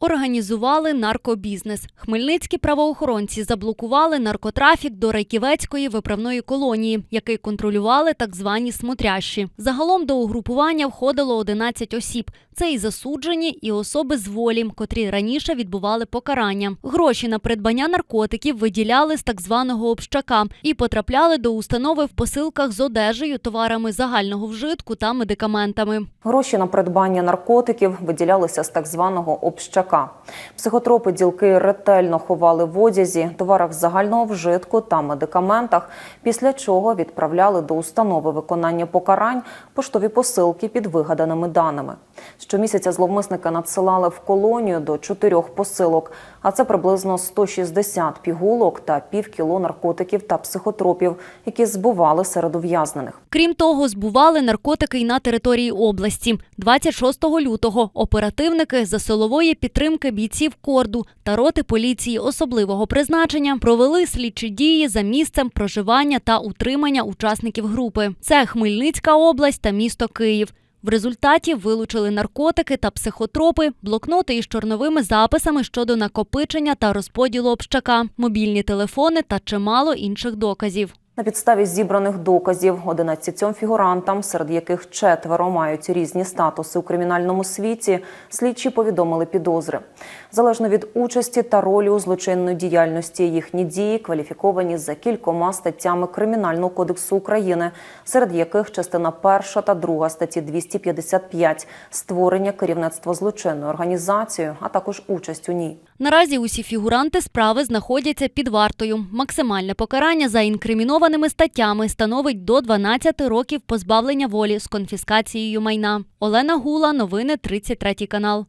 Організували наркобізнес. Хмельницькі правоохоронці заблокували наркотрафік до Райківецької виправної колонії, який контролювали так звані смотрящі. Загалом до угрупування входило 11 осіб. Це і засуджені, і особи з волі, котрі раніше відбували покарання. Гроші на придбання наркотиків виділяли з так званого общака і потрапляли до установи в посилках з одежею, товарами загального вжитку та медикаментами. Гроші на придбання наркотиків виділялися з так званого общака. Психотропи ділки ретельно ховали в одязі, товарах загального вжитку та медикаментах, після чого відправляли до установи виконання покарань поштові посилки під вигаданими даними. Щомісяця зловмисники надсилали в колонію до чотирьох посилок, а це приблизно 160 пігулок та півкіло наркотиків та психотропів, які збували серед ув'язнених. Крім того, збували наркотики й на території області. 26 лютого оперативники за силової підтримки бійців корду та роти поліції особливого призначення провели слідчі дії за місцем проживання та утримання учасників групи. Це Хмельницька область та місто Київ. В результаті вилучили наркотики та психотропи, блокноти із чорновими записами щодо накопичення та розподілу общака, мобільні телефони та чимало інших доказів. На підставі зібраних доказів 11 фігурантам, серед яких четверо мають різні статуси у кримінальному світі, слідчі повідомили підозри. Залежно від участі та ролі у злочинної діяльності, їхні дії кваліфіковані за кількома статтями Кримінального кодексу України, серед яких частина перша та друга статті 255 – створення керівництва злочинною організацією, а також участь у ній. Наразі усі фігуранти справи знаходяться під вартою. Максимальне покарання за інкримінованими статтями становить до 12 років позбавлення волі з конфіскацією майна. Олена Гула, новини 33 канал.